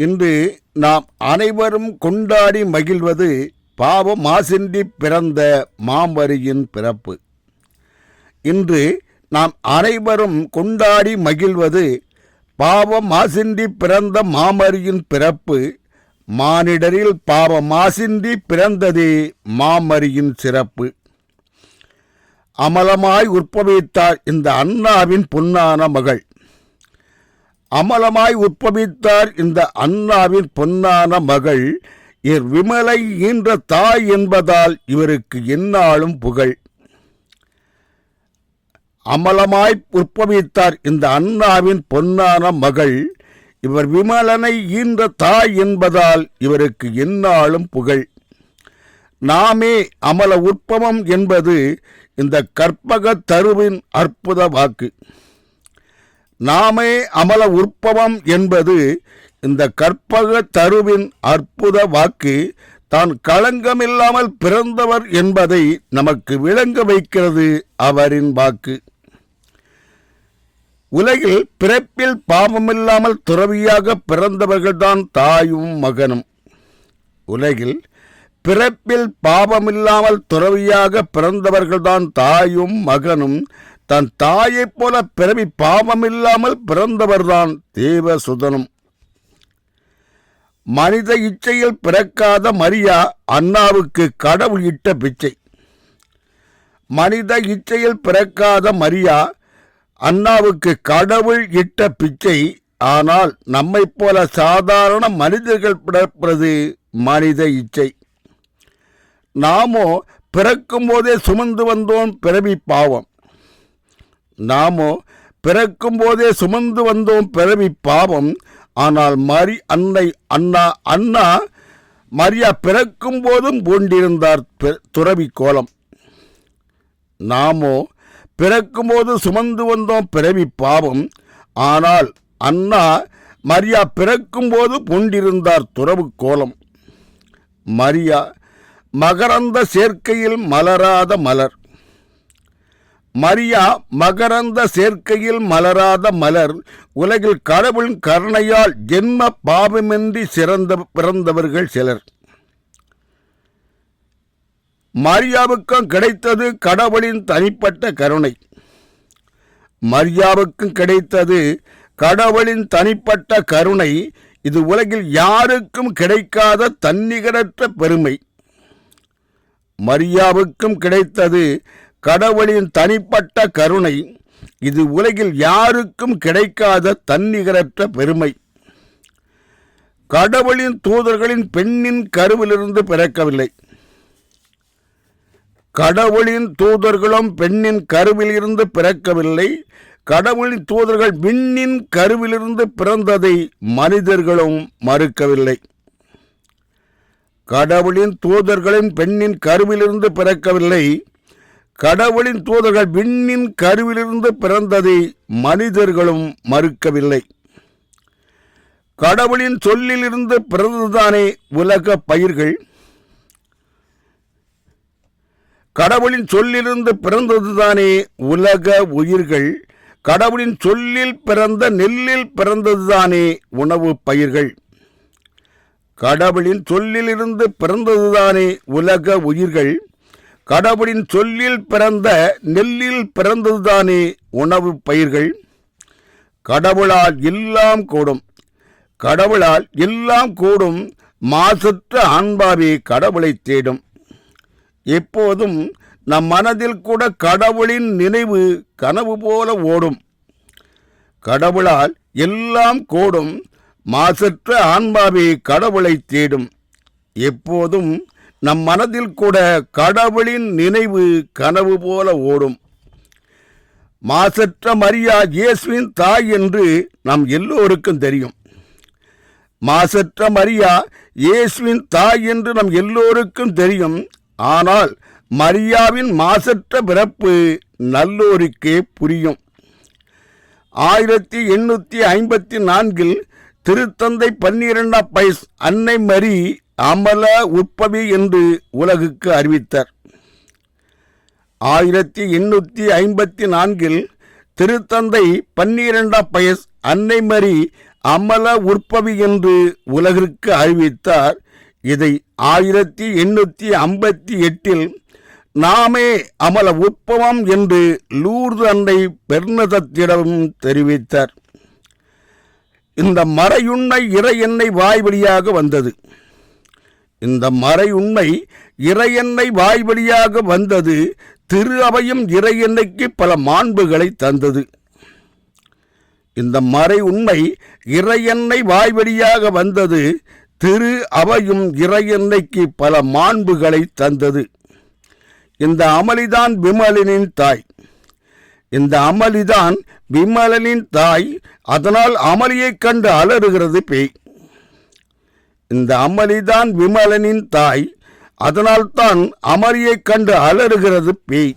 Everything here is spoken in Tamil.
இன்று நாம் அனைவரும் கொண்டாடி மகிழ்வது பாவ மாசின்றி பிறந்த மாமரியின் பிறப்பு. இன்று நாம் அனைவரும் கொண்டாடி மகிழ்வது பாவ மாசின்றி பிறந்த மாமரியின் பிறப்பு. மானிடரில் பாவ மாசின்றி பிறந்ததே மாமரியின் சிறப்பு. அமலமாய் உற்பவித்தார் இந்த அண்ணாவின் பொன்னான மகள். அமலமாய் உற்பவித்தார் இந்த அண்ணாவின் பொன்னான மகள். இர் விமலை ஈன்ற தாய் என்பதால் இவருக்கு எந்நாளும் புகழ். அமலமாய் உற்பவித்தார் இந்த அண்ணாவின் பொன்னான மகள். இவர் விமலனை ஈன்ற தாய் என்பதால் இவருக்கு எந்நாளும் புகழ். நாமே அமல உற்பவம் என்பது இந்த கற்பக தருவின் அற்புத வாக்கு. நாமே அமல உற்பவம் என்பது இந்த கற்பக தருவின் அற்புத வாக்கு தான் களங்கமில்லாமல் பிறந்தவர் என்பதை நமக்கு விளங்க வைக்கிறது அவரின் வாக்கு. உலகில் பிறப்பில் பாவமில்லாமல் துறவியாக பிறந்தவர்கள்தான் தாயும் மகனும். உலகில் பிறப்பில் பாவமில்லாமல் துறவியாக பிறந்தவர்கள்தான் தாயும் மகனும். தன் தாயைப் போல பிறவி பாவமில்லாமல் பிறந்தவர்தான் தேவசுதனும். மனித இச்சையில் பிறக்காத மரியா அண்ணாவுக்கு கடவுள் இட்ட பிச்சை. மனித இச்சையில் பிறக்காத மரியா அண்ணாவுக்கு கடவுள் இட்ட பிச்சை. ஆனால் நம்மைப் போல சாதாரண மனிதர்கள் பிறப்பது மனித இச்சை. நாமோ பிறக்கும் போதே சுமந்து வந்தோம் பிறவி பாவம். நாமோ பிறக்கும் போதே சுமந்து வந்தோம் பிறவி பாவம். ஆனால் மரி அன்னை அண்ணா அண்ணா மரியா பிறக்கும் போதும் பூண்டிருந்தார் பெ- துறவி கோலம். நாமோ பிறக்கும்போது சுமந்து வந்தோம் பிறவி பாவம். ஆனால் அண்ணா மரியா பிறக்கும்போது பூண்டிருந்தார் துறவு கோலம். மரியா மகரந்த சேர்க்கையில் மலராத மலர். மரியா மகரந்த சேர்க்கையில் மலராத மலர் உலகில் கடவுளின் கருணையால் ஜென்ம பாவமின்றி சிறந்த பிறந்தவர்கள் சிலர். மரியாவுக்கும் கிடைத்தது கடவுளின் தனிப்பட்ட கருணை. மரியாவுக்கும் கிடைத்தது கடவுளின் தனிப்பட்ட கருணை. இது உலகில் யாருக்கும் கிடைக்காத தன்னிகரற்ற பெருமை. மரியாவுக்கும் கிடைத்தது கடவுளின் தனிப்பட்ட கருணை. இது உலகில் யாருக்கும் கிடைக்காத தன்னிகரற்ற பெருமை. கடவுளின் தூதர்களின் பெண்ணின் கருவிலிருந்து பிறக்கவில்லை. கடவுளின் தூதர்களும் பெண்ணின் கருவிலிருந்து பிறக்கவில்லை. கடவுளின் தூதர்கள் விண்ணின் கருவிலிருந்து பிறந்ததை மனிதர்களும் மறுக்கவில்லை. கடவுளின் தூதர்களின் பெண்ணின் கருவிலிருந்து பிறக்கவில்லை. கடவுளின் தூதர்கள் விண்ணின் கருவிலிருந்து பிறந்ததை மனிதர்களும் மறுக்கவில்லை. கடவுளின் சொல்லிலிருந்து பிறந்ததுதானே உலக பயிர்கள்? கடவுளின் சொல்லிலிருந்து பிறந்ததுதானே உலக உயிர்கள்? கடவுளின் சொல்லில் பிறந்த நெல்லில் பிறந்ததுதானே உணவு பயிர்கள்? கடவுளின் சொல்லிலிருந்து பிறந்ததுதானே உலக உயிர்கள்? கடவுளின் சொல்லில் பிறந்த நெல்லில் பிறந்ததுதானே உணவு பயிர்கள்? கடவுளால் எல்லாம் கூடும். கடவுளால் எல்லாம் கூடும் மாசற்ற ஆன்பாவே கடவுளை தேடும். எப்போதும் நம் மனதில் கூட கடவுளின் நினைவு கனவு போல ஓடும். கடவுளால் எல்லாம் கூடும் மாசற்ற ஆன்மாவே கடவுளை தேடும். எப்போதும் நம் மனதில் கூட கடவுளின் நினைவு கனவு போல ஓடும். மாசற்ற மரியா இயேசுவின் தாய் என்று நம் எல்லோருக்கும் தெரியும். மாசற்ற மரியா இயேசுவின் தாய் என்று நம் எல்லோருக்கும் தெரியும். ஆனால் மரியாவின் மாசற்ற பிறப்பு நல்லோருக்கே புரியும். ஆயிரத்தி எண்ணூற்றி ஐம்பத்தி நான்கில் திருத்தந்தை பன்னிரெண்டாம் பைஸ் அன்னை மரி அமல உற்பவி என்று உலகுக்கு அறிவித்தார். ஆயிரத்தி எண்ணூற்றி ஐம்பத்தி நான்கில் திருத்தந்தை பன்னிரெண்டாம் பயஸ் அன்னை மரி அமல உற்பவி என்று உலகிற்கு அறிவித்தார். இதை ஆயிரத்தி எண்ணூற்றி ஐம்பத்தி எட்டில் நாமே அமல உற்பவம் என்று லூர்து அன்னை பெர்னதத்திடம் தெரிவித்தார். இந்த மறையுண்ணை இறை எண்ணெய் வாய் வழியாக வந்தது. இந்த மறை உண்மை வாய் வாய்வழியாக வந்தது திரு அவையும் இறையெண்ணைக்கு பல மாண்புகளை தந்தது. இந்த மறை உண்மை இறையெண்ணெய் வாய்வழியாக வந்தது திரு அவையும் இறையெண்ணைக்கு பல மாண்புகளை தந்தது. இந்த அமளிதான் விமலனின் தாய். இந்த அமளிதான் விமலனின் தாய். அதனால் அமளியைக் கண்டு அலறுகிறது பேய். இந்த அமளிதான் விமலனின் தாய். அதனால்தான் அமரியைக் கண்டு அலறுகிறது பேய்.